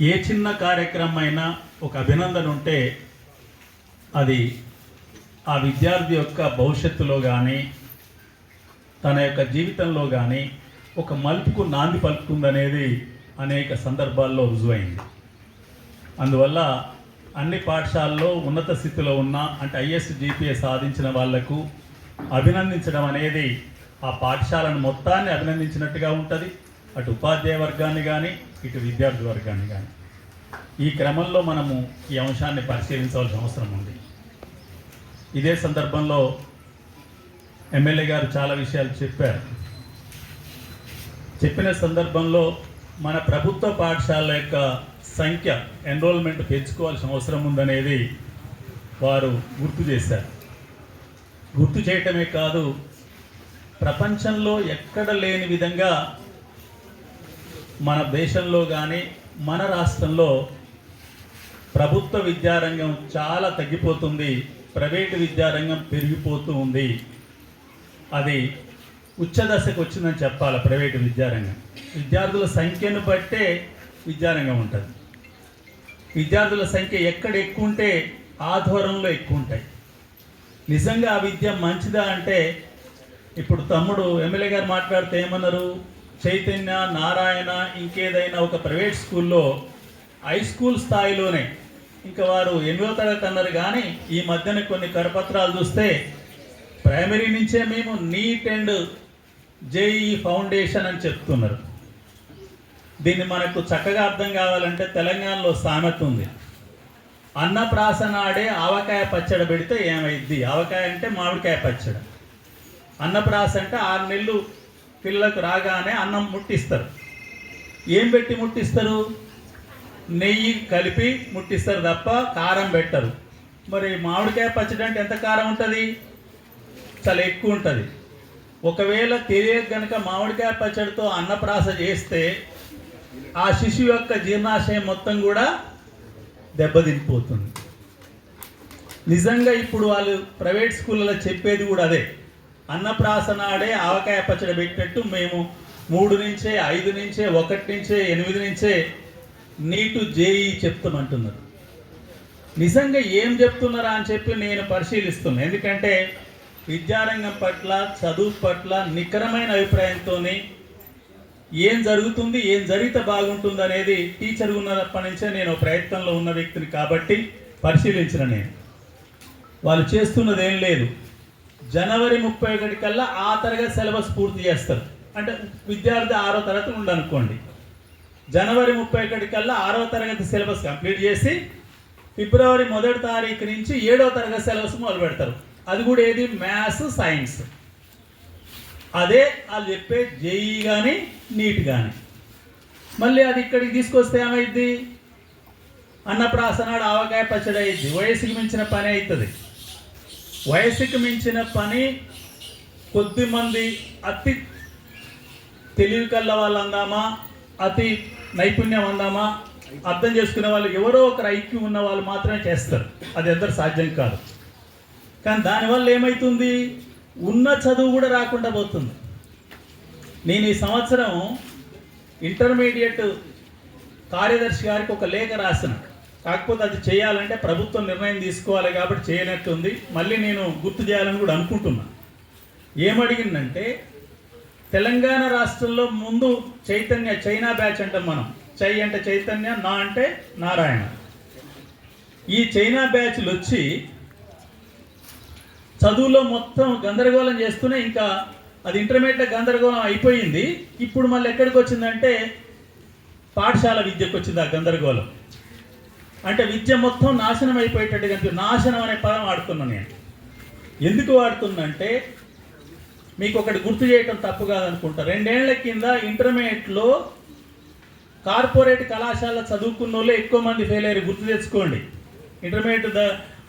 ఏ చిన్న కార్యక్రమం అయినా ఒక అభినందన ఉంటే అది ఆ విద్యార్థి యొక్క భవిష్యత్తులో కానీ తన యొక్క జీవితంలో కానీ ఒక మలుపుకు నాంది పలుకుతుందనేది అనేక సందర్భాల్లో రుజువైంది. అందువల్ల అన్ని పాఠశాలలో ఉన్నత స్థితిలో ఉన్న అంటే ఐఎస్ జీపీఏ సాధించిన వాళ్ళకు అభినందించడం అనేది ఆ పాఠశాలను మొత్తాన్ని అభినందించినట్టుగా ఉంటుంది. అటు ఉపాధ్యాయ వర్గాన్ని కానీ ఇటు విద్యార్థి వర్గాన్ని కానీ ఈ క్రమంలో మనము ఈ అంశాన్ని పరిశీలించవలసిన అవసరం ఉంది. ఇదే సందర్భంలో ఎమ్మెల్యే గారు చాలా విషయాలు చెప్పారు. చెప్పిన సందర్భంలో మన ప్రభుత్వ పాఠశాల యొక్క సంఖ్య ఎన్రోల్మెంట్ పెంచుకోవాల్సిన అవసరం ఉందనేది వారు గుర్తు చేశారు. గుర్తు చేయటమే కాదు ప్రపంచంలో ఎక్కడ లేని విధంగా మన దేశంలో కానీ మన రాష్ట్రంలో ప్రభుత్వ విద్యారంగం చాలా తగ్గిపోతుంది ప్రైవేటు విద్యారంగం పెరిగిపోతూ ఉంది. అది ఉచ్చదశకు వచ్చిందని చెప్పాలి ప్రైవేటు విద్యారంగం. విద్యార్థుల సంఖ్యను బట్టే విద్యారంగం ఉంటుంది. విద్యార్థుల సంఖ్య ఎక్కడ ఎక్కువ ఉంటే ఆధ్వర్యంలో ఎక్కువ ఉంటాయి నిజంగా ఆ విద్య మంచిదా అంటే ఇప్పుడు తమ్ముడు ఎమ్మెల్యే గారు మాట్లాడితే ఏమన్నారు? చైతన్య నారాయణ ఇంకేదైనా ఒక ప్రైవేట్ స్కూల్లో హై స్కూల్ స్థాయిలోనే ఇంకా వారు ఎనిమిదో తరగతి అన్నారు కానీ ఈ మధ్యన కొన్ని కరపత్రాలు చూస్తే ప్రైమరీ నుంచే మేము నీట్ అండ్ జేఈ ఫౌండేషన్ అని చెప్తున్నారు. దీన్ని మనకు చక్కగా అర్థం కావాలంటే తెలంగాణలో సామెత ఉంది. అన్నప్రాసనాడే ఆవకాయ పచ్చడి పెడితే ఏమైద్ది? ఆవకాయ అంటే మామిడికాయ పచ్చడి. అన్నప్రాస అంటే ఆరు నెలలు పిల్లలకు రాగానే అన్నం ముట్టిస్తారు. ఏం పెట్టి ముట్టిస్తారు? నెయ్యి కలిపి ముట్టిస్తారు తప్ప కారం పెట్టరు. మరి మామిడికాయ పచ్చడి అంటే ఎంత కారం ఉంటుంది? చాలా ఎక్కువ ఉంటుంది. ఒకవేళ తెలియక గనక మామిడికాయ పచ్చడితో అన్నప్రాస చేస్తే ఆ శిశువు యొక్క జీర్ణాశయం మొత్తం కూడా దెబ్బతినిపోతుంది. నిజంగా ఇప్పుడు వాళ్ళు ప్రైవేట్ స్కూళ్ళలో చెప్పేది కూడా అదే. అన్నప్రాసనాడే ఆవకాయ పచ్చడి పెట్టినట్టు మేము మూడు నుంచే ఐదు నుంచే ఒకటి నుంచే ఎనిమిది నుంచే నీటు జేఈ చెప్తామంటున్నారు. నిజంగా ఏం చెప్తున్నారా అని చెప్పి నేను పరిశీలిస్తున్నాను ఎందుకంటే విద్యారంగం పట్ల చదువు పట్ల నికరమైన అభిప్రాయంతో ఏం జరుగుతుంది ఏం జరిగితే బాగుంటుంది అనేది టీచర్ ఉన్నప్పటి నుంచే నేను ప్రయత్నంలో ఉన్న వ్యక్తిని కాబట్టి పరిశీలించిన నేను. వాళ్ళు చేస్తున్నది ఏం లేదు. జనవరి ముప్పై ఒకటి కల్లా ఆ తరగతి సిలబస్ పూర్తి చేస్తారు. అంటే విద్యార్థి ఆరో తరగతి ఉండనుకోండి జనవరి ముప్పై ఒకటి కల్లా ఆరో తరగతి సిలబస్ కంప్లీట్ చేసి ఫిబ్రవరి మొదటి తారీఖు నుంచి ఏడో తరగతి సిలబస్ మొదలు పెడతారు. అది కూడా ఏది? Maths science. అదే వాళ్ళు చెప్పే జేఈ కానీ నీట్ కానీ మళ్ళీ అది ఇక్కడికి తీసుకొస్తే ఏమైద్ది? అన్నప్రాసనాడు ఆవకాయ పచ్చడి అయ్యిద్ది వయసుకి మించిన పని అవుతుంది వయసుకి మించిన పని కొద్ది మంది అతి తెలివి కల్ల వాళ్ళు అందామా? అతి నైపుణ్యం అందామా? అర్థం చేసుకునే వాళ్ళు ఎవరో ఒకరు ఐక్యం ఉన్న వాళ్ళు మాత్రమే చేస్తారు. అది అందరు సాధ్యం కాదు. కానీ దానివల్ల ఏమవుతుంది ఉన్న చదువు కూడా రాకుండా పోతుంది. నేను ఈ సంవత్సరం ఇంటర్మీడియట్ కార్యదర్శి గారికి ఒక లేఖ రాసిన. కాకపోతే అది చేయాలంటే ప్రభుత్వం నిర్ణయం తీసుకోవాలి కాబట్టి చేయనట్టుంది. మళ్ళీ నేను గుర్తు చేయాలని కూడా అనుకుంటున్నా. ఏమడిగిందంటే తెలంగాణ రాష్ట్రంలో ముందు చైతన్య చైనా బ్యాచ్ అంటాం మనం. చై అంటే చైతన్య నా అంటే నారాయణ. ఈ చైనా బ్యాచ్లు వచ్చి చదువులో మొత్తం గందరగోళం చేస్తూనే ఇంకా అది ఇంటర్మీడియట్ గందరగోళం అయిపోయింది. ఇప్పుడు మళ్ళీ ఎక్కడికి వచ్చిందంటే పాఠశాల విద్యకు వచ్చింది ఆ గందరగోళం. అంటే విద్య మొత్తం నాశనం అయిపోయేటట్టు కనుక నాశనం అనే పదం వాడుతున్నాను నేను. ఎందుకు వాడుతుందంటే మీకు ఒకటి గుర్తు చేయటం తప్పు కాదనుకుంటా. రెండేళ్ళ కింద ఇంటర్మీడియట్లో కార్పొరేట్ కళాశాల చదువుకున్న వాళ్ళే ఎక్కువ మంది ఫెయిల్ అయ్యారు. గుర్తు తెచ్చుకోండి. ఇంటర్మీడియట్ ద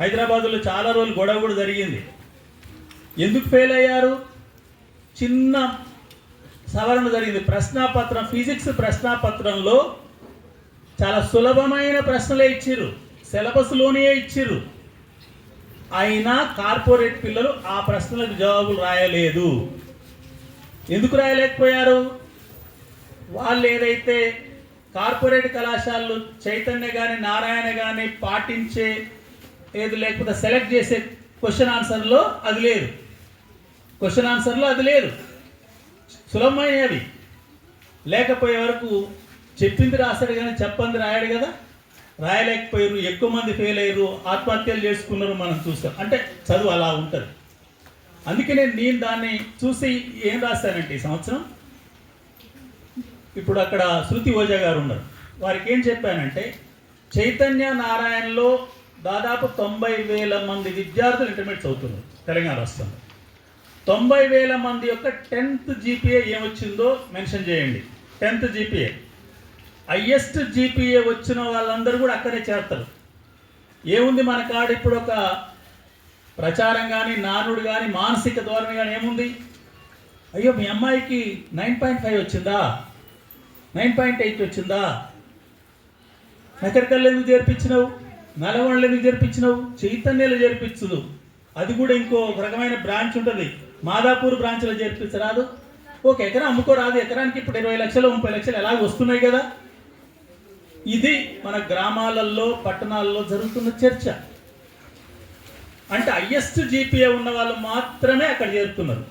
హైదరాబాద్లో చాలా రోజులు గొడవ కూడా జరిగింది. ఎందుకు ఫెయిల్ అయ్యారు? చిన్న సవరణ జరిగింది. ప్రశ్నాపత్రం ఫిజిక్స్ ప్రశ్నాపత్రంలో చాలా సులభమైన ప్రశ్నలే ఇచ్చిర్రు. సిలబస్లోనే ఇచ్చిర్రు. అయినా కార్పొరేట్ పిల్లలు ఆ ప్రశ్నలకు జవాబులు రాయలేదు. ఎందుకు రాయలేకపోయారు? వాళ్ళు ఏదైతే కార్పొరేట్ కళాశాలలు చైతన్య కానీ నారాయణ కానీ పాటించే ఏది లేకపోతే సెలెక్ట్ చేసే క్వశ్చన్ ఆన్సర్లో అది లేదు. క్వశ్చన్ ఆన్సర్లో అది లేదు. సులభమైనవి. లేకపోయే వరకు చెప్పింది రాస్తాడు కానీ చెప్పంది రాయడు కదా? రాయలేకపోయారు ఎక్కువ మంది ఫెయిల్ అయ్యారు ఆత్మహత్యలు చేసుకున్నారు మనం చూస్తాం అంటే చదువు అలా ఉంటుంది. అందుకనే నేను దాన్ని చూసి ఏం రాస్తానంటే ఈ సంవత్సరం? ఇప్పుడు అక్కడ శృతి ఓజా గారు ఉన్నారు. వారికి ఏం చెప్పానంటే చైతన్య నారాయణలో దాదాపు తొంభై వేల మంది విద్యార్థులు ఇంటర్మీడియట్ చదువుతున్నారు తెలంగాణ రాష్ట్రంలో. తొంభై వేల మంది యొక్క టెన్త్ జీపీఏ ఏమొచ్చిందో మెన్షన్ చేయండి. టెన్త్ జీపీఏ హయ్యెస్ట్ జీపీఏ వచ్చిన వాళ్ళందరూ కూడా అక్కడే చేస్తారు ఏముంది మన కాడ ఇప్పుడు ఒక ప్రచారం కానీ నానుడు కానీ మానసిక ధోరణి కానీ ఏముంది? అయ్యో మీ అమ్మాయికి నైన్ పాయింట్ ఫైవ్ వచ్చిందా? నైన్ పాయింట్ ఎయిట్ వచ్చిందా? నకరికల్లు ఎందుకు చేర్పించినావు? నలవళ్ళు ఎందుకు చేర్పించినావు? చైతన్యలు చేర్పించదు. అది కూడా ఇంకో ఒక రకమైన బ్రాంచ్ ఉంటుంది. మాదాపూర్ బ్రాంచ్లో చేర్పించరాదు. ఒక ఎకరా అమ్ముకోరాదు. ఎకరానికి ఇప్పుడు ఇరవై లక్షలు ముప్పై లక్షలు ఎలాగ వస్తున్నాయి కదా. ఇది మన గ్రామాలలో పట్టణాల్లో జరుగుతున్న చర్చ. అంటే హయ్యెస్ట్ జీపీఏ ఉన్న వాళ్ళు మాత్రమే అక్కడ చేరుతున్నారు.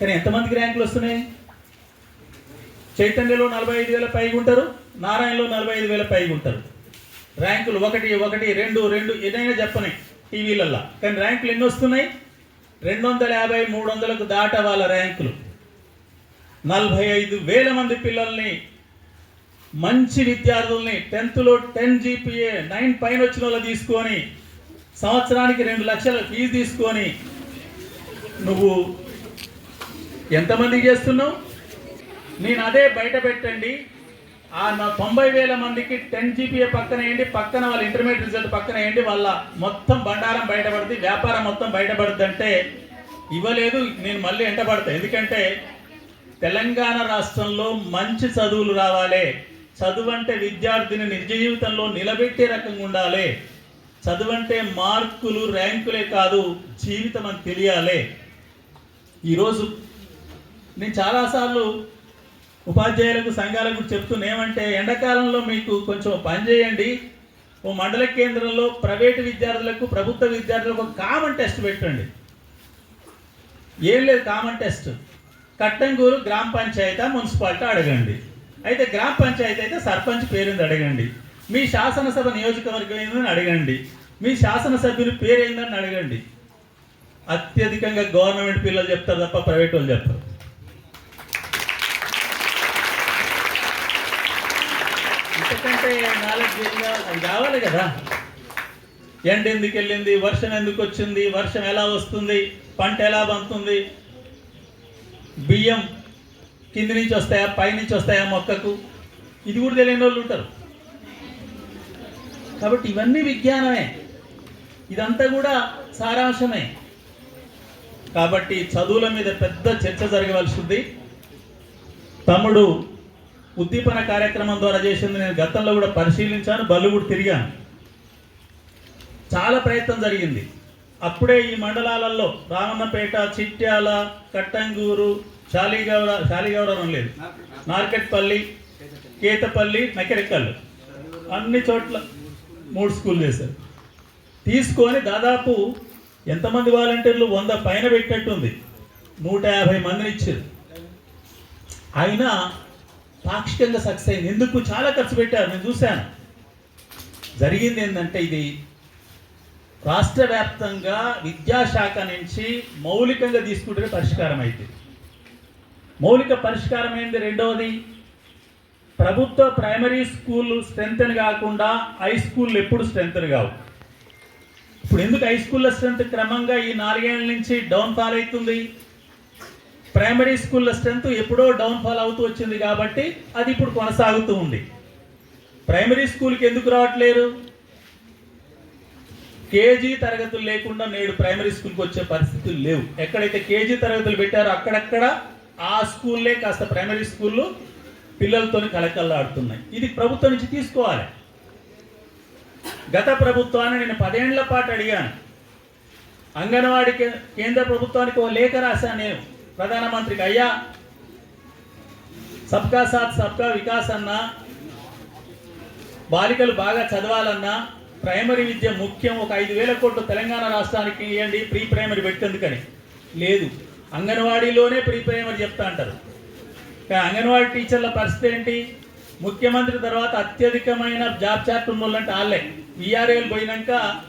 కానీ ఎంతమందికి ర్యాంకులు వస్తున్నాయి? చైతన్యలో నలభై ఐదు వేల పైగా ఉంటారు నారాయణలో నలభై ఐదు వేల పైగా ఉంటారు. ర్యాంకులు ఒకటి ఒకటి రెండు రెండు ఏదైనా చెప్పని టీవీలల్లో. కానీ ర్యాంకులు ఎన్ని వస్తున్నాయి? రెండు వందల యాభై మూడు వందలకు దాట వాళ్ళ ర్యాంకులు. నలభై ఐదు వేల మంది పిల్లల్ని మంచి విద్యార్థుల్ని టెన్త్లో టెన్ జీపీఏ నైన్ పైన వచ్చిన వాళ్ళు తీసుకొని సంవత్సరానికి రెండు లక్షల ఫీజు తీసుకొని నువ్వు ఎంతమందికి చేస్తున్నావు? నేను అదే బయట పెట్టండి. ఆ నా తొంభై వేల మందికి టెన్ జీపీఏ పక్కన వేయండి పక్కన వాళ్ళ ఇంటర్మీడియట్ రిజల్ట్ పక్కన వేయండి వాళ్ళ మొత్తం బండారం బయటపడుతుంది వ్యాపారం మొత్తం బయటపడుద్ది అంటే ఇవ్వలేదు నేను మళ్ళీ ఎంటబడతా ఎందుకంటే తెలంగాణ రాష్ట్రంలో మంచి చదువులు రావాలి. చదువు అంటే విద్యార్థిని నిజ జీవితంలో నిలబెట్టే రకంగా ఉండాలి. చదువు అంటే మార్కులు ర్యాంకులే కాదు జీవితం అని తెలియాలి. ఈరోజు నేను చాలాసార్లు ఉపాధ్యాయులకు సంఘాలకు చెప్తున్నా ఎండాకాలంలో మీకు కొంచెం పని చేయండి. ఓ మండల కేంద్రంలో ప్రైవేటు విద్యార్థులకు ప్రభుత్వ విద్యార్థులకు ఒక కామన్ టెస్ట్ పెట్టండి. ఏం లేదు కామన్ టెస్ట్. కట్టంగూరు గ్రామ పంచాయతీ మున్సిపాలిటీ అడగండి. అయితే గ్రామ పంచాయతీ అయితే సర్పంచ్ పేరుంది అడగండి. మీ శాసనసభ నియోజకవర్గం ఏందని అడగండి. మీ శాసనసభ్యుని పేరు ఏందని అడగండి. అత్యధికంగా గవర్నమెంట్ పిల్లలు చెప్తారు తప్ప ప్రైవేట్ వాళ్ళు చెప్తారు. ఇంతకంటే నాలెడ్జ్ అది కావాలి కదా. ఎండ ఎందుకు వెళ్ళింది? వర్షం ఎందుకు వచ్చింది? వర్షం ఎలా వస్తుంది? పంట ఎలా పంతుంది బియ్యం కింది నుంచి వస్తాయా పై నుంచి వస్తాయా మొక్కకు? ఇది కూడా తెలియని వాళ్ళు ఉంటారు. కాబట్టి ఇవన్నీ విజ్ఞానమే. ఇదంతా కూడా సారాంశమే. కాబట్టి చదువుల మీద పెద్ద చర్చ జరగవలసి ఉంది తమ్ముడు ఉద్దీపన కార్యక్రమం ద్వారా చేసింది నేను గతంలో కూడా పరిశీలించాను బళ్ళు కూడా తిరిగాను. చాలా ప్రయత్నం జరిగింది. అప్పుడే ఈ మండలాలలో రామన్నపేట చిట్యాల కట్టంగూరు శాలిగౌడ శాలిగౌడరం లేదు నార్కెట్పల్లి కేతపల్లి నకెరెక్కల్లు అన్ని చోట్ల మూడు స్కూల్ చేశారు. తీసుకొని దాదాపు ఎంతమంది వాలంటీర్లు? వంద పైన పెట్టినట్టుంది. నూట యాభై మందిని ఇచ్చారు. అయినా పాక్షికంగా సక్సెస్ అయింది. ఎందుకు? చాలా ఖర్చు పెట్టారు. నేను చూశాను. జరిగింది ఏంటంటే ఇది రాష్ట్ర వ్యాప్తంగా విద్యాశాఖ నుంచి మౌలికంగా తీసుకుంటే పరిష్కారం అయితే మౌలిక పరిష్కారం ఏంది రెండవది? ప్రభుత్వ ప్రైమరీ స్కూల్ స్ట్రెంత్ కాకుండా హై స్కూల్ ఎప్పుడు స్ట్రెంత్ కావు. ఇప్పుడు ఎందుకు హై స్కూల్లో స్ట్రెంత్ క్రమంగా ఈ నాలుగేళ్ళ నుంచి డౌన్ ఫాల్ అవుతుంది? ప్రైమరీ స్కూళ్ళ స్ట్రెంత్ ఎప్పుడో డౌన్ ఫాల్ అవుతూ వచ్చింది కాబట్టి అది ఇప్పుడు కొనసాగుతూ ఉంది. ప్రైమరీ స్కూల్కి ఎందుకు రావట్లేరు కేజీ తరగతులు లేకుండా నేడు ప్రైమరీ స్కూల్కి వచ్చే పరిస్థితులు లేవు. ఎక్కడైతే కేజీ తరగతులు పెట్టారో అక్కడక్కడ ఆ స్కూల్లే కాస్త ప్రైమరీ స్కూళ్ళు పిల్లలతో కలకల్లాడుతున్నాయి ఇది ప్రభుత్వం నుంచి తీసుకోవాలి. గత ప్రభుత్వాన్ని నేను పదేళ్ళ పాటు అడిగాను. అంగన్వాడీ కేంద్ర ప్రభుత్వానికి ఓ లేఖ రాశాను నేను. ప్రధానమంత్రికి అయ్యా సబ్కా సాత్ సబ్కా వికాస్ అన్న. బాలికలు బాగా చదవాలన్నా. ప్రైమరీ విద్య ముఖ్యం. ఒక ఐదు వేల కోట్లు తెలంగాణ రాష్ట్రానికి ఇవ్వండి ప్రీ ప్రైమరీ పెట్టేందుకని. లేదు. అంగన్వాడీలోనే ప్రీ ప్రైమరీ చెప్తా అంటారు. అంగన్వాడీ టీచర్ల పరిస్థితి ఏంటి? ముఖ్యమంత్రి తర్వాత అత్యధికమైన జాబ్ చార్ట్ ఉన్న వాళ్ళంటే వాళ్ళే. విఆర్ఏలు పోయినాక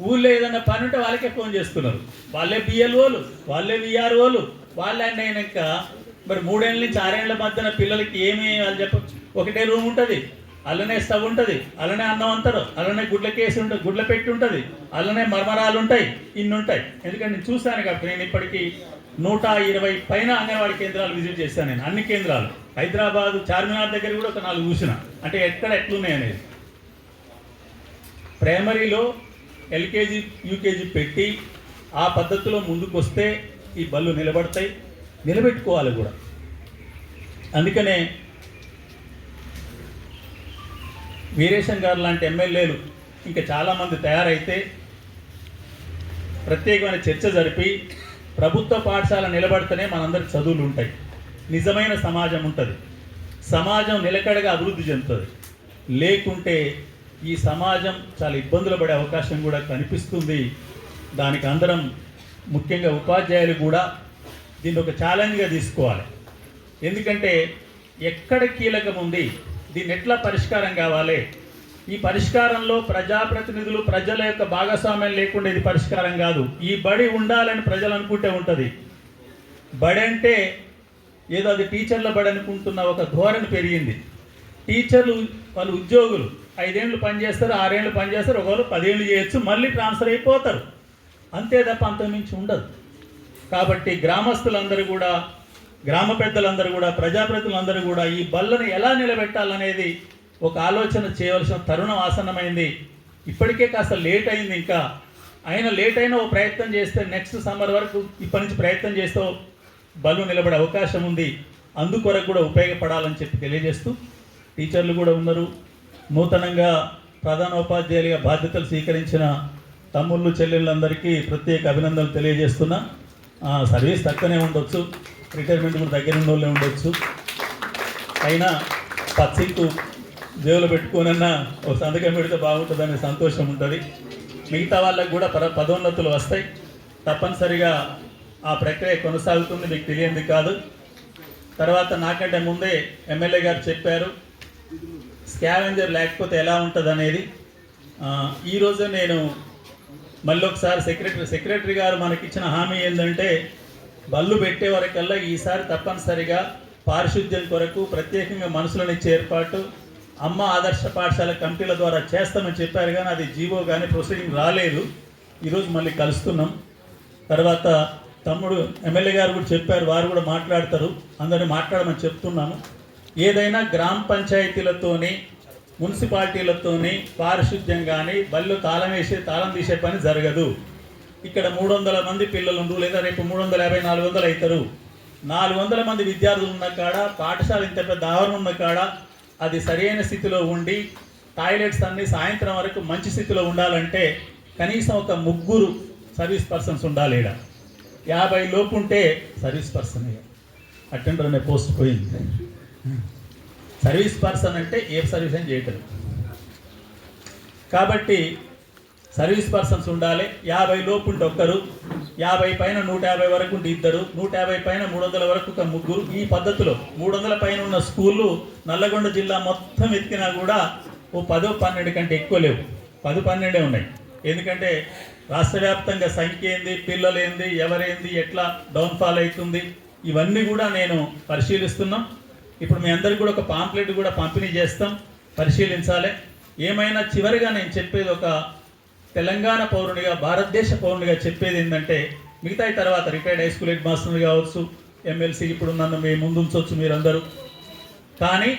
ఊళ్ళో ఏదైనా పని ఉంటే వాళ్ళకే ఫోన్ చేస్తున్నారు. వాళ్ళే బిఎల్ఓలు వాళ్ళే విఆర్ఓలు వాళ్ళే అన్నీ అయినాక మరి మూడేళ్ళ నుంచి ఆరేళ్ళ మధ్యన పిల్లలకి ఏమి వాళ్ళు చెప్పచ్చు ఒకటే రూమ్ ఉంటుంది. అలానే స్టవ్ ఉంటుంది. అలానే అన్నం అంటారు. అలానే గుడ్ల కేసు ఉంటుంది గుడ్ల పెట్టి ఉంటుంది. అలానే మర్మరాలు ఉంటాయి. ఇన్ని ఉంటాయి. ఎందుకంటే నేను చూశాను కాబట్టి నేను ఇప్పటికీ నూట ఇరవై పైన అంగన్వాడీ కేంద్రాలు విజిట్ చేశాను నేను అన్ని కేంద్రాలు. హైదరాబాద్ చార్మినార్ దగ్గర కూడా ఒక నాలుగు చూసిన. అంటే ఎక్కడ ఎట్లున్నాయి అనేది ప్రైమరీలో ఎల్కేజీ యూకేజీ పెట్టి ఆ పద్ధతిలో ముందుకు వస్తే ఈ బళ్ళు నిలబడతాయి. నిలబెట్టుకోవాలి కూడా. అందుకనే వీరేశం గారు లాంటి ఎమ్మెల్యేలు ఇంకా చాలామంది తయారైతే ప్రత్యేకమైన చర్చ జరిపి ప్రభుత్వ పాఠశాల నిలబడితేనే మనందరికి చదువులు ఉంటాయి. నిజమైన సమాజం ఉంటుంది. సమాజం నిలకడగా అభివృద్ధి చెందుతుంది. లేకుంటే ఈ సమాజం చాలా ఇబ్బందులు పడే అవకాశం కూడా కనిపిస్తుంది. దానికి అందరం ముఖ్యంగా ఉపాధ్యాయులు కూడా దీన్ని ఒక ఛాలెంజ్గా తీసుకోవాలి. ఎందుకంటే ఎక్కడ కీలకం ఉంది? దీన్ని ఎట్లా పరిష్కారం కావాలి? ఈ పరిష్కారంలో ప్రజాప్రతినిధులు ప్రజల యొక్క భాగస్వామ్యం లేకుండా ఇది పరిష్కారం కాదు. ఈ బడి ఉండాలని ప్రజలు అనుకుంటే ఉంటుంది. బడి అంటే ఏదో అది టీచర్ల బడి అనుకుంటున్న ఒక ధోరణి పెరిగింది. టీచర్లు వాళ్ళు ఉద్యోగులు. ఐదేళ్ళు పనిచేస్తారు ఆరేళ్ళు పనిచేస్తారు ఒకవేళ పదేళ్ళు చేయొచ్చు మళ్ళీ ట్రాన్స్ఫర్ అయిపోతారు. అంతే తప్ప అంతకుమించి ఉండదు. కాబట్టి గ్రామస్తులందరూ కూడా గ్రామ పెద్దలందరూ కూడా ప్రజాప్రతినిధులందరూ కూడా ఈ బళ్ళను ఎలా నిలబెట్టాలనేది ఒక ఆలోచన చేయవలసిన తరుణం ఆసన్నమైంది. ఇప్పటికే కాస్త లేట్ అయింది ఇంకా. అయినా లేట్ అయినా ఓ ప్రయత్నం చేస్తే నెక్స్ట్ సమ్మర్ వరకు ఇప్పటి నుంచి ప్రయత్నం చేస్తే బలు నిలబడే అవకాశం ఉంది. అందుకొరకు కూడా ఉపయోగపడాలని చెప్పి తెలియజేస్తూ టీచర్లు కూడా ఉన్నారు. నూతనంగా ప్రధానోపాధ్యాయులుగా బాధ్యతలు స్వీకరించిన తమ్ముళ్ళు చెల్లెళ్ళందరికీ ప్రత్యేక అభినందనలు తెలియజేస్తున్నా. ఆ, సర్వీస్ తక్కువనే ఉండొచ్చు. రిటైర్మెంట్ కూడా దగ్గర ఉన్న వాళ్ళే ఉండొచ్చు. అయినా పచ్చింకు జేబులో పెట్టుకోనన్నా ఒక సంతకం పెడితే బాగుంటుందనే సంతోషం ఉంటుంది. మిగతా వాళ్ళకు కూడా పర పదోన్నతులు వస్తాయి. తప్పనిసరిగా ఆ ప్రక్రియ కొనసాగుతుంది మీకు తెలియంది కాదు. తర్వాత నాకంటే ముందే ఎమ్మెల్యే గారు చెప్పారు స్కావెంజర్ లేకపోతే ఎలా ఉంటుంది అనేది ఈరోజు నేను మళ్ళీ ఒకసారి సెక్రటరీ సెక్రటరీ గారు మనకిచ్చిన హామీ ఏంటంటే బళ్ళు పెట్టే వరకల్లా ఈసారి తప్పనిసరిగా పారిశుద్ధ్యం కొరకు ప్రత్యేకంగా మనుషులను చేర్పాటు ఏర్పాటు అమ్మ ఆదర్శ పాఠశాల కమిటీల ద్వారా చేస్తామని చెప్పారు కానీ అది జీవో కానీ ప్రొసీడింగ్ రాలేదు. ఈరోజు మళ్ళీ కలుస్తున్నాం. తర్వాత తమ్ముడు ఎమ్మెల్యే గారు కూడా చెప్పారు వారు కూడా మాట్లాడతారు. అందరిని మాట్లాడమని చెప్తున్నాను ఏదైనా గ్రామ పంచాయతీలతోని మున్సిపాలిటీలతోని పారిశుద్ధ్యం కానీ బళ్ళు తాళం వేసి తాళం తీసే పని జరగదు. ఇక్కడ మూడు వందల మంది పిల్లలు ఉండు లేదా రేపు మూడు వందల యాభై నాలుగు వందలు అవుతారు. నాలుగు వందల మంది విద్యార్థులు ఉన్న కాడ పాఠశాల ఇంత పెద్ద ఆవరణ ఉన్న కాడ అది సరైన స్థితిలో ఉండి టాయిలెట్స్ అన్ని సాయంత్రం వరకు మంచి స్థితిలో ఉండాలంటే కనీసం ఒక ముగ్గురు సర్వీస్ పర్సన్స్ ఉండాలి ఇక్కడ యాభై లోపు ఉంటే సర్వీస్ పర్సన్. అటెండర్ అనే పోస్ట్ పోయింది. సర్వీస్ పర్సన్ అంటే ఏ సర్వీస్ అని చేయటం. కాబట్టి సర్వీస్ పర్సన్స్ ఉండాలి. యాభై లోపు ఉంటే ఒక్కరు యాభై పైన నూట యాభై వరకు ఉంటే ఇద్దరు నూట యాభై పైన మూడు వందల వరకు ఒక ముగ్గురు. ఈ పద్ధతిలో మూడు వందల పైన ఉన్న స్కూళ్ళు నల్లగొండ జిల్లా మొత్తం ఎత్తినా కూడా ఓ పదో పన్నెండు కంటే ఎక్కువ లేవు. పది పన్నెండే ఉన్నాయి. ఎందుకంటే రాష్ట్ర వ్యాప్తంగా సంఖ్య ఏంది పిల్లలు ఏంది ఎవరేంది ఎట్లా డౌన్ఫాల్ అవుతుంది ఇవన్నీ కూడా నేను పరిశీలిస్తున్నాం. ఇప్పుడు మీ అందరికి కూడా ఒక పాంప్లెట్ కూడా పంపిణీ చేస్తాం. పరిశీలించాలి. ఏమైనా చివరిగా నేను చెప్పేది ఒక తెలంగాణ పౌరునిగా భారతదేశ పౌరునిగా చెప్పేది ఏంటంటే మిగతా తర్వాత రిటైర్డ్ హై స్కూల్ హెడ్ మాస్టర్లు కావచ్చు ఎమ్మెల్సీ ఇప్పుడు నన్ను మీ ముందుంచవచ్చు మీరందరూ. కానీ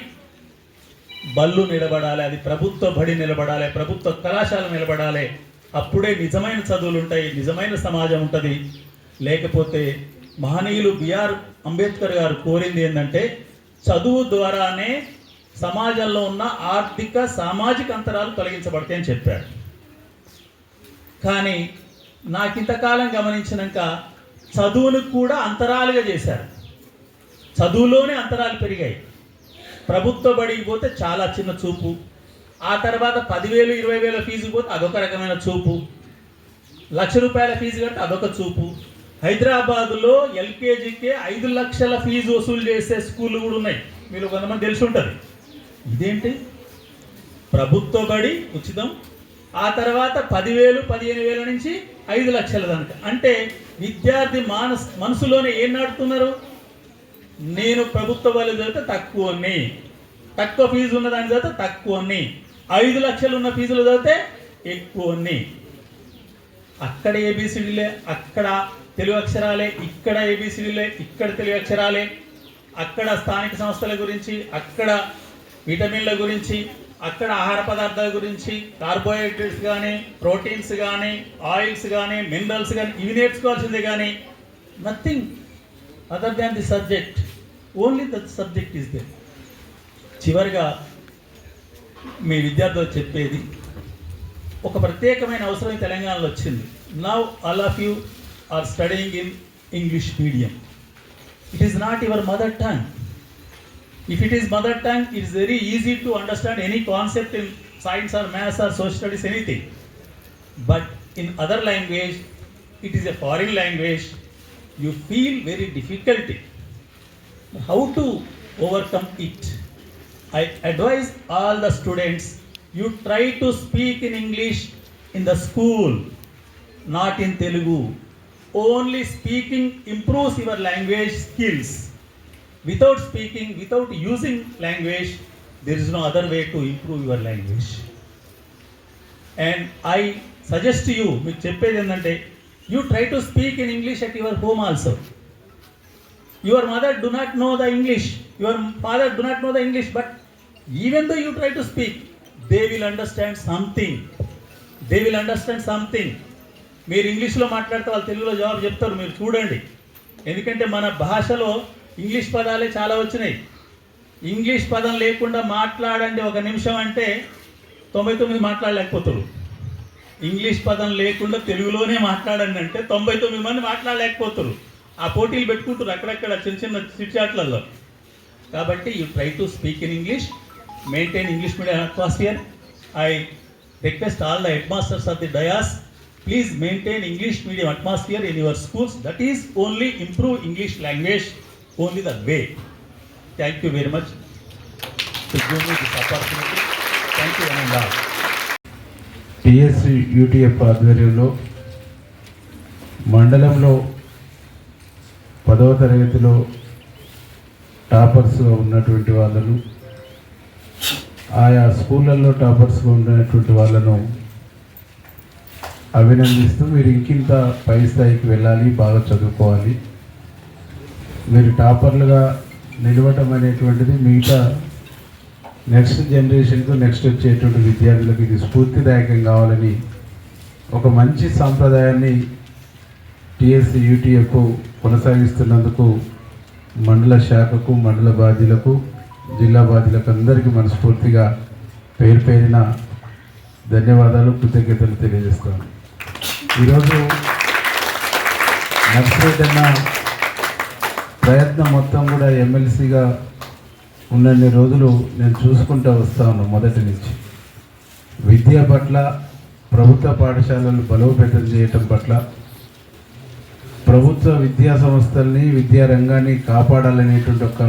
బళ్ళు నిలబడాలి అది ప్రభుత్వ బడి నిలబడాలి ప్రభుత్వ కళాశాల నిలబడాలి అప్పుడే నిజమైన చదువులు ఉంటాయి నిజమైన సమాజం ఉంటుంది. లేకపోతే మహనీయులు బిఆర్ అంబేద్కర్ గారు కోరింది ఏంటంటే చదువు ద్వారానే సమాజంలో ఉన్న ఆర్థిక సామాజిక అంతరాలు తొలగించబడతాయని చెప్పారు కానీ నాకు ఇంతకాలం గమనించినాక చదువును కూడా అంతరాలుగా చేశారు. చదువులోనే అంతరాలు పెరిగాయి. ప్రభుత్వ బడికి పోతే చాలా చిన్న చూపు. ఆ తర్వాత పదివేలు ఇరవై వేల ఫీజు పోతే అదొక రకమైన చూపు. లక్ష రూపాయల ఫీజు కట్టి అదొక చూపు. హైదరాబాదులో ఎల్కేజీకే ఐదు లక్షల ఫీజు వసూలు చేసే స్కూళ్ళు కూడా ఉన్నాయి. మీరు కొంతమంది తెలిసి ఉంటుంది. ఇదేంటి? ప్రభుత్వ బడి ఉచితం ఆ తర్వాత పదివేలు పదిహేను వేల నుంచి ఐదు లక్షల దానికి. అంటే విద్యార్థి మానస్ మనసులోనే ఏం నాటుతున్నారు? నేను ప్రభుత్వ బడి చదివితే తక్కువని. తక్కువ ఫీజు ఉన్న దాని చదివితే తక్కువని. ఐదు లక్షలు ఉన్న ఫీజులు చదివితే ఎక్కువని. అక్కడ ఏబిసిడీలే అక్కడ తెలుగు అక్షరాలే ఇక్కడ ఏబిసిడీలే ఇక్కడ తెలుగు అక్షరాలే. అక్కడ స్థానిక సంస్థల గురించి అక్కడ విటమిన్ల గురించి అక్కడ ఆహార పదార్థాల గురించి కార్బోహైడ్రేట్స్ కానీ ప్రోటీన్స్ కానీ ఆయిల్స్ కానీ మినరల్స్ కానీ ఇవి నేర్చుకోవాల్సిందే కానీ nothing other than the subject only the subject is there చివరిగా మీ విద్యార్థులు చెప్పేది ఒక ప్రత్యేకమైన అవసరం తెలంగాణలో వచ్చింది. Now all of you are studying in English medium it is not your mother tongue If it is mother tongue, it is very easy to understand any concept in science or maths or social studies, anything. But in other language, it is a foreign language, you feel very difficulty. How to overcome it? I advise all the students, you try to speak in English in the school, not in Telugu. Only speaking improves your language skills. Without speaking without using language there is no other way to improve your language. And I suggest to మీకు చెప్పేది ఏంటంటే you try to speak in English at your home also your mother do not know the English your father do not know the English but even though you try to speak they will understand something they will understand something మీరు ఇంగ్లీష్లో మాట్లాడితే వాళ్ళు తెలుగులో జవాబు చెప్తారు మీరు చూడండి ఎందుకంటే మన భాషలో ఇంగ్లీష్ పదాలే చాలా వచ్చినాయి. ఇంగ్లీష్ పదం లేకుండా మాట్లాడండి ఒక నిమిషం అంటే తొంభై తొమ్మిది మాట్లాడలేకపోతారు. ఇంగ్లీష్ పదం లేకుండా తెలుగులోనే మాట్లాడండి అంటే తొంభై తొమ్మిది మంది మాట్లాడలేకపోతారు. ఆ పోటీలు పెట్టుకుంటారు అక్కడక్కడ చిన్న చిన్న చిట్చాట్లలో కాబట్టి you try to speak in English maintain English medium atmosphere I request all the head masters of the dais please maintain English medium atmosphere in your schools that is only improve English language only the way thank you very much thank you and PSC UTF ఆధ్వర్యంలో మండలంలో పదవ తరగతిలో టాపర్స్గా ఉన్నటువంటి వాళ్ళను ఆయా స్కూళ్ళల్లో టాపర్స్గా ఉన్నటువంటి వాళ్ళను అభినందిస్తూ మీరు ఇంకింత పై స్థాయికి వెళ్ళాలి బాగా చదువుకోవాలి. మీరు టాపర్లుగా నిలవటం అనేటువంటిది మిగతా నెక్స్ట్ జనరేషన్కు నెక్స్ట్ వచ్చేటువంటి విద్యార్థులకు ఇది స్ఫూర్తిదాయకం కావాలని ఒక మంచి సాంప్రదాయాన్ని టిఎస్సి యూటీఎఫ్ కొనసాగిస్తున్నందుకు మండల శాఖకు మండల బాధ్యులకు జిల్లా బాధ్యులకు అందరికీ మనస్ఫూర్తిగా పేరు పేరిన ధన్యవాదాలు కృతజ్ఞతలు తెలియజేస్తాను ఈరోజు నర్సరెడ్డి అన్న ప్రయత్నం మొత్తం కూడా ఎమ్మెల్సీగా ఉన్నన్ని రోజులు నేను చూసుకుంటూ వస్తాను మొదటి నుంచి. విద్య పట్ల ప్రభుత్వ పాఠశాలలు బలోపేతం చేయటం పట్ల ప్రభుత్వ విద్యా సంస్థల్ని విద్యా రంగాన్ని కాపాడాలనేటువంటి ఒక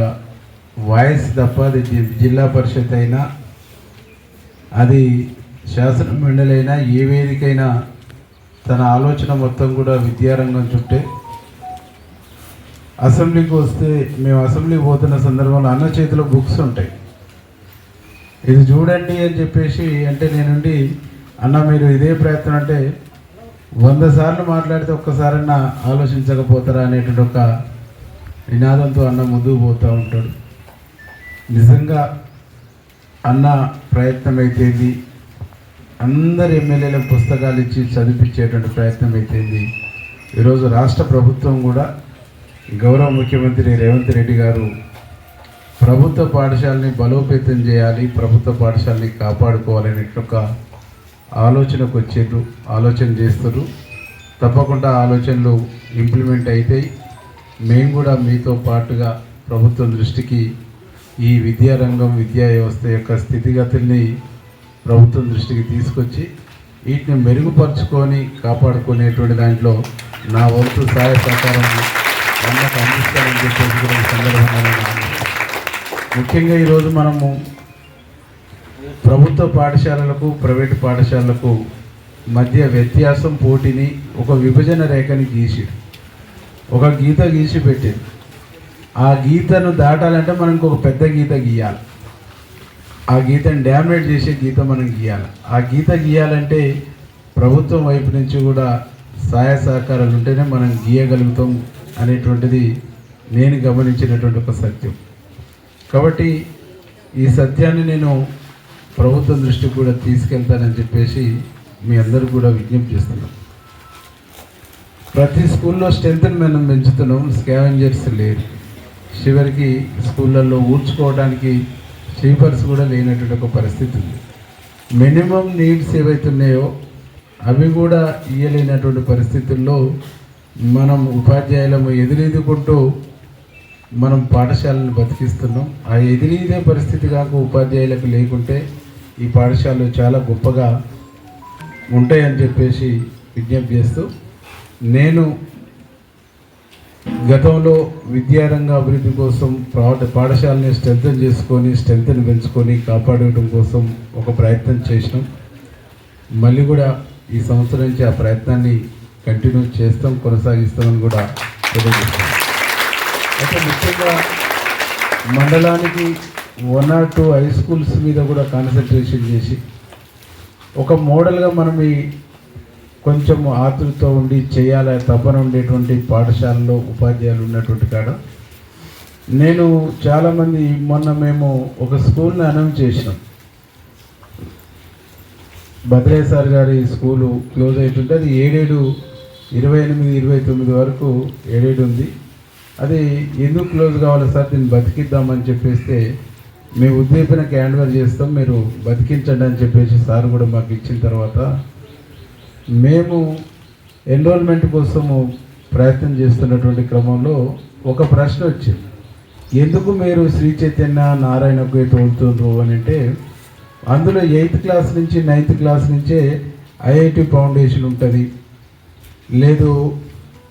వాయిస్ తప్ప అది జిల్లా పరిషత్ అయినా అది శాసన మండలి అయినా ఏ వేదికైనా తన ఆలోచన మొత్తం కూడా విద్యారంగం చుట్టే అసెంబ్లీకి వస్తే మేము అసెంబ్లీకి పోతున్న సందర్భంలో అన్న చేతిలో బుక్స్ ఉంటాయి. ఇది చూడండి అని చెప్పేసి అంటే నేనుండి అన్న మీరు ఇదే ప్రయత్నం అంటే వంద సార్లు మాట్లాడితే ఒక్కసారన్నా ఆలోచించకపోతారా? అనేటువంటి ఒక నినాదంతో అన్న ముందుకు పోతూ ఉంటాడు. నిజంగా అన్న ప్రయత్నం అయితేంది అందరు ఎమ్మెల్యేలకు పుస్తకాలు ఇచ్చి చదివించేటువంటి ప్రయత్నం అయితేంది ఈరోజు రాష్ట్ర ప్రభుత్వం కూడా గౌరవ ముఖ్యమంత్రి రేవంత్ రెడ్డి గారు ప్రభుత్వ పాఠశాలని బలోపేతం చేయాలి ప్రభుత్వ పాఠశాలని కాపాడుకోవాలనే ఒక ఆలోచనకు వచ్చారు ఆలోచన చేస్తారు తప్పకుండా ఆలోచనలు ఇంప్లిమెంట్ అవుతాయి మేము కూడా మీతో పాటుగా ప్రభుత్వం దృష్టికి ఈ విద్యారంగం విద్యా వ్యవస్థ యొక్క స్థితిగతుల్ని ప్రభుత్వం దృష్టికి తీసుకొచ్చి వీటిని మెరుగుపరుచుకొని కాపాడుకునేటువంటి దాంట్లో నా వంతు సహాయ సహకారం అందరికి అందిస్తానని చెప్పేసి కూడా ఈ సందర్భంగా ముఖ్యంగా ఈరోజు మనము ప్రభుత్వ పాఠశాలలకు ప్రైవేటు పాఠశాలలకు మధ్య వ్యత్యాసం పోటీని ఒక విభజన రేఖని గీసి ఒక గీత గీసి పెట్టింది. ఆ గీతను దాటాలంటే మనం ఇంకొక పెద్ద గీత గీయాలి. ఆ గీతను డ్యామినేట్ చేసే గీత మనం గీయాలి. ఆ గీత గీయాలంటే ప్రభుత్వం వైపు నుంచి కూడా సహాయ సహకారాలు ఉంటేనే మనం గీయగలుగుతాం. అనేటువంటిది నేను గమనించినటువంటి ఒక సత్యం. కాబట్టి ఈ సత్యాన్ని నేను ప్రభుత్వం దృష్టికి కూడా తీసుకెళ్తానని చెప్పేసి మీ అందరూ కూడా విజ్ఞప్తి చేస్తున్నాం. ప్రతి స్కూల్లో స్ట్రెంత్ని మనం పెంచుతున్నాం స్కావెంజర్స్ లేరు. చివరికి స్కూళ్ళల్లో ఊడ్చుకోవడానికి స్వీపర్స్ కూడా లేనటువంటి ఒక పరిస్థితి ఉంది. మినిమం నీడ్స్ ఏవైతున్నాయో అవి కూడా ఇయ్యలేనటువంటి పరిస్థితుల్లో మనం ఉపాధ్యాయులము ఎదురెదుకుంటూ మనం పాఠశాలను బతికిస్తున్నాం. ఆ ఎదిరీదే పరిస్థితి కాక ఉపాధ్యాయులకు లేకుంటే ఈ పాఠశాలలు చాలా గొప్పగా ఉంటాయని చెప్పేసి విజ్ఞప్తి చేస్తూ నేను గతంలో విద్యారంగ అభివృద్ధి కోసం పాఠశాలని స్ట్రెంథన్ చేసుకొని స్ట్రెంత్ని పెంచుకొని కాపాడటం కోసం ఒక ప్రయత్నం చేసినాం. మళ్ళీ కూడా ఈ సంవత్సరం నుంచి ఆ ప్రయత్నాన్ని కంటిన్యూ చేస్తాం కొనసాగిస్తామని కూడా తెలియజేస్తాం అయితే ముఖ్యంగా మండలానికి one or two high schools మీద కూడా కాన్సన్ట్రేషన్ చేసి ఒక మోడల్గా మనం ఈ కొంచెం ఆతృత ఉండి చేయాలి తపన ఉండేటువంటి పాఠశాలలో ఉపాధ్యాయులు ఉన్నటువంటి కాడ నేను చాలామంది మొన్న మేము ఒక స్కూల్ని అనౌన్స్ చేసినాం. భద్రయ్య సార్ గారి స్కూలు క్లోజ్ అవుతుంటే అది ఏడేడు ఇరవై ఎనిమిది ఇరవై తొమ్మిది వరకు ఏడేడు ఉంది. అది ఎందుకు క్లోజ్ కావాలి సార్? దీన్ని బతికిద్దామని చెప్పేస్తే మేము ఉద్దీపనకి హ్యాండ్ఓవర్ చేస్తాం మీరు బతికించండి అని చెప్పేసి సార్ కూడా మాకు ఇచ్చిన తర్వాత మేము ఎన్రోల్మెంట్ కోసము ప్రయత్నం చేస్తున్నటువంటి క్రమంలో ఒక ప్రశ్న వచ్చింది. ఎందుకు మీరు శ్రీ చైతన్య నారాయణకు తోలుతుండ్రు అని అంటే అందులో ఎయిత్ క్లాస్ నుంచి నైన్త్ క్లాస్ నుంచే ఐఐటి ఫౌండేషన్ ఉంటుంది. లేదు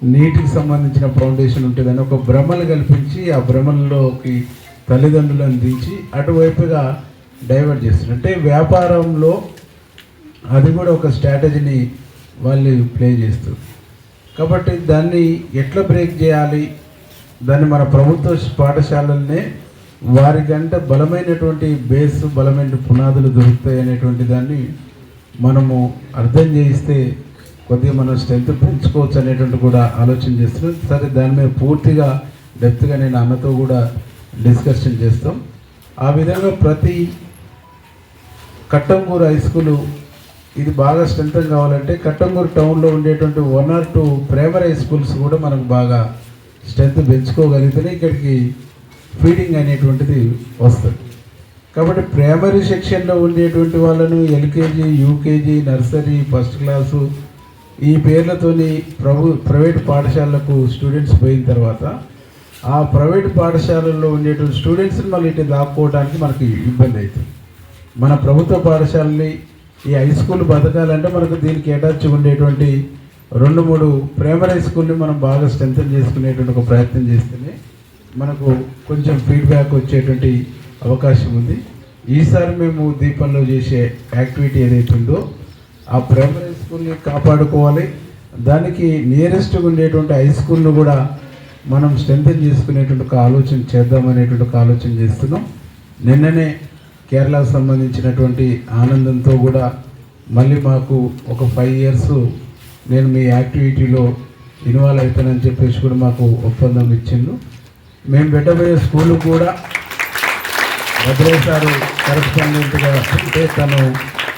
నీటికి సంబంధించిన ఫౌండేషన్ ఉంటుందని ఒక భ్రమలు కల్పించి ఆ భ్రమల్లోకి తల్లిదండ్రులను దించి అటువైపుగా డైవర్ట్ చేస్తున్నారు. అంటే వ్యాపారంలో అది కూడా ఒక స్ట్రాటజీని వాళ్ళు ప్లే చేస్తారు కాబట్టి దాన్ని ఎట్లా బ్రేక్ చేయాలి? దాన్ని మన ప్రభుత్వ పాఠశాలలనే వారి గంట బలమైనటువంటి బేస్ బలమైన పునాదులు దొరుకుతాయి అనేటువంటి దాన్ని మనము అర్థం చేయిస్తే కొద్దిగా మనం స్ట్రెంత్ పెంచుకోవచ్చు అనేటువంటి కూడా ఆలోచన చేస్తున్నాం. సరే దాని మీద పూర్తిగా డెప్త్గా నేను అన్నతో కూడా డిస్కషన్ చేస్తాం. ఆ విధంగా ప్రతి కట్టంగూరు హై స్కూలు ఇది బాగా స్ట్రెంత్ కావాలంటే కట్టంగూరు టౌన్లో ఉండేటువంటి one or two primary high schools కూడా మనకు బాగా స్ట్రెంత్ పెంచుకోగలిగితేనే ఇక్కడికి ఫీడింగ్ అనేటువంటిది వస్తుంది. కాబట్టి ప్రైమరీ సెక్షన్లో ఉండేటువంటి వాళ్ళను LKG UKG nursery first class ఈ పేర్లతోని ప్రభు ప్రైవేట్ పాఠశాలలకు స్టూడెంట్స్ పోయిన తర్వాత ఆ ప్రైవేట్ పాఠశాలల్లో ఉండేటువంటి స్టూడెంట్స్ని మళ్ళీ ఇటు దాక్కోవడానికి మనకి ఇబ్బంది అవుతుంది మన ప్రభుత్వ పాఠశాలని ఈ హై స్కూల్ బతకాలంటే మనకు దీనికి అటాచ్ ఉండేటువంటి రెండు మూడు ప్రైమరీ స్కూల్ని మనం బాగా స్ట్రెంథన్ చేసుకునేటువంటి ఒక ప్రయత్నం చేస్తేనే మనకు కొంచెం ఫీడ్బ్యాక్ వచ్చేటువంటి అవకాశం ఉంది. ఈసారి మేము దీపంలో చేసే యాక్టివిటీ ఏదైతే ఉందో ఆ ప్రైమరీ స్కూల్ని కాపాడుకోవాలి. దానికి నియరెస్ట్గా ఉండేటువంటి హై స్కూల్ను కూడా మనం స్ట్రెంథన్ చేసుకునేటువంటి ఒక ఆలోచన చేద్దామనేటువంటి ఒక ఆలోచన చేస్తున్నాం. నిన్ననే కేరళకు సంబంధించినటువంటి ఆనందంతో కూడా మళ్ళీ మాకు ఒక ఫైవ్ ఇయర్స్ నేను మీ యాక్టివిటీలో ఇన్వాల్వ్ అవుతానని చెప్పేసి కూడా మాకు ఒప్పందం ఇచ్చిండు. మేము పెట్టబోయే స్కూల్ కూడా భద్రయ్య సారు కరెస్పాండెంట్గా ఉంటే తను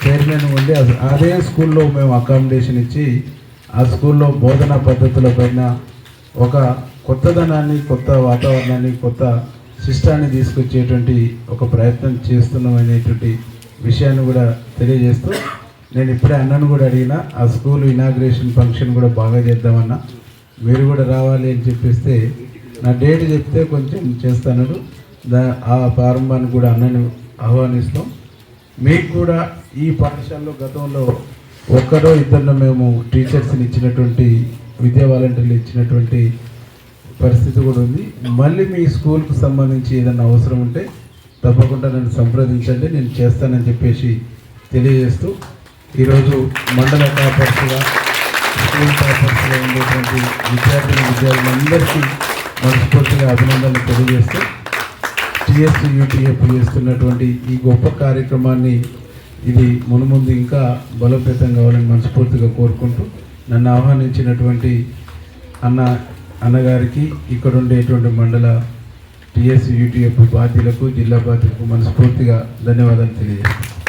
చైర్మన్ ఉండి అది- అదే స్కూల్లో మేము అకామిడేషన్ ఇచ్చి ఆ స్కూల్లో బోధనా పద్ధతుల పైన ఒక కొత్తదనాన్ని కొత్త వాతావరణాన్ని కొత్త శిష్టాన్ని తీసుకొచ్చేటువంటి ఒక ప్రయత్నం చేస్తున్నాం అనేటువంటి విషయాన్ని కూడా తెలియజేస్తూ నేను ఇప్పుడే అన్నను కూడా అడిగిన ఆ స్కూల్ ఇనాగ్రేషన్ ఫంక్షన్ కూడా బాగా చేద్దామన్నా మీరు కూడా రావాలి అని చెప్పేస్తే నా డేట్ చెప్తే కొంచెం చేస్తాను దా ఆ ప్రారంభాన్ని కూడా అన్నను ఆహ్వానిస్తాం. మీకు కూడా ఈ పాఠశాలలో గతంలో ఒక్కరో ఇద్దరిలో మేము టీచర్స్ని ఇచ్చినటువంటి విద్యా వాలంటీర్లు ఇచ్చినటువంటి పరిస్థితి కూడా ఉంది. మళ్ళీ మీ స్కూల్కు సంబంధించి ఏదైనా అవసరం ఉంటే తప్పకుండా నన్ను సంప్రదించండి నేను చేస్తానని చెప్పేసి తెలియజేస్తూ ఈరోజు మండల టాపర్స్గా స్కూల్ టాపర్స్గా ఉండేటువంటి విద్యార్థులు విద్యార్థులందరికీ మనస్ఫూర్తిగా అభినందనలు తెలియజేస్తూ టిఎస్ యూటీఎఫ్ చేస్తున్నటువంటి ఈ గొప్ప కార్యక్రమాన్ని ఇది మునుముందు ఇంకా బలోపేతం కావాలని మనస్ఫూర్తిగా కోరుకుంటూ నన్ను ఆహ్వానించినటువంటి అన్న అన్నగారికి ఇక్కడ ఉండేటువంటి మండల టిఎస్ యూటీఎఫ్ బాధ్యులకు జిల్లా బాధ్యులకు మనస్ఫూర్తిగా ధన్యవాదాలు తెలియజేస్తాను